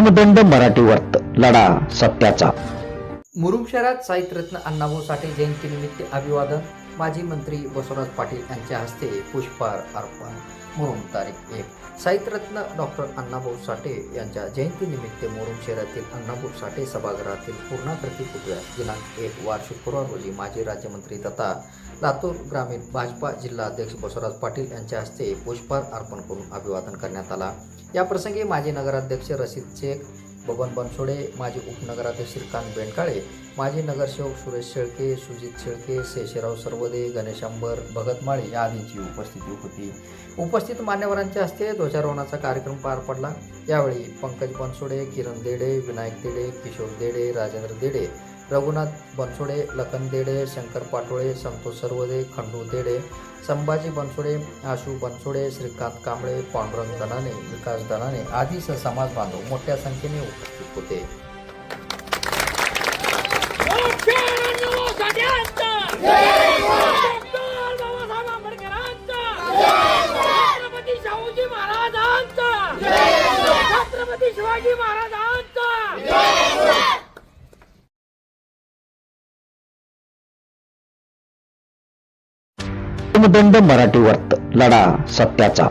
दंड मराठी वर्त लढा सत्याचा. मुरुम शहरात साहित्यरत्न अण्णाभाऊ साठे जयंतीनिमित्त अभिवादन. माजी मंत्री बसवराज पाटील यांच्या हस्ते पुष्पहार अर्पण मुरुम तारीख एक. साहित्यरत्न डॉक्टर अण्णाभाऊ साठे यांच्या जयंतीनिमित्त मुरुम शहरातील अण्णाभाऊ साठे सभागृहातील पूर्णाकृती पुतळ्यास दिनांक एक वार शुक्रवार रोजी माजी राज्यमंत्री तथा लातूर ग्रामीण भाजपा जिल्हाध्यक्ष बसवराज पाटील यांच्या हस्ते पुष्पहार अर्पण करून अभिवादन करण्यात आला. याप्रसंगी माजी नगराध्यक्ष रशीद शेख बबन बनसोडे माजी उपनगराध्यक्ष श्रीकांत बेंडकाळे माजी नगरसेवक सुरेश शेळके सुजित शेळके शेषराव सर्वदे गणेशांबर भगत माळे या आदींची उपस्थिती होती. उपस्थित मान्यवरांच्या हस्ते ध्वजारोहणाचा कार्यक्रम पार पडला. यावेळी पंकज बनसोडे किरण देडे विनायक देडे किशोर देडे राजेंद्र देडे रघुनाथ बनसोडे लखन देडे शंकर पाटोळे संतोष सर्वदे खंडू देडे संभाजी बनसोडे आशू बनसोडे श्रीकांत कांबळे पांडुरंग दनाने विकास दनाने आदी समाज बांधव मोठ्या संख्येने उपस्थित होते. शिवाजी महाराज दंड मराठी वर्त लढा सत्याचा.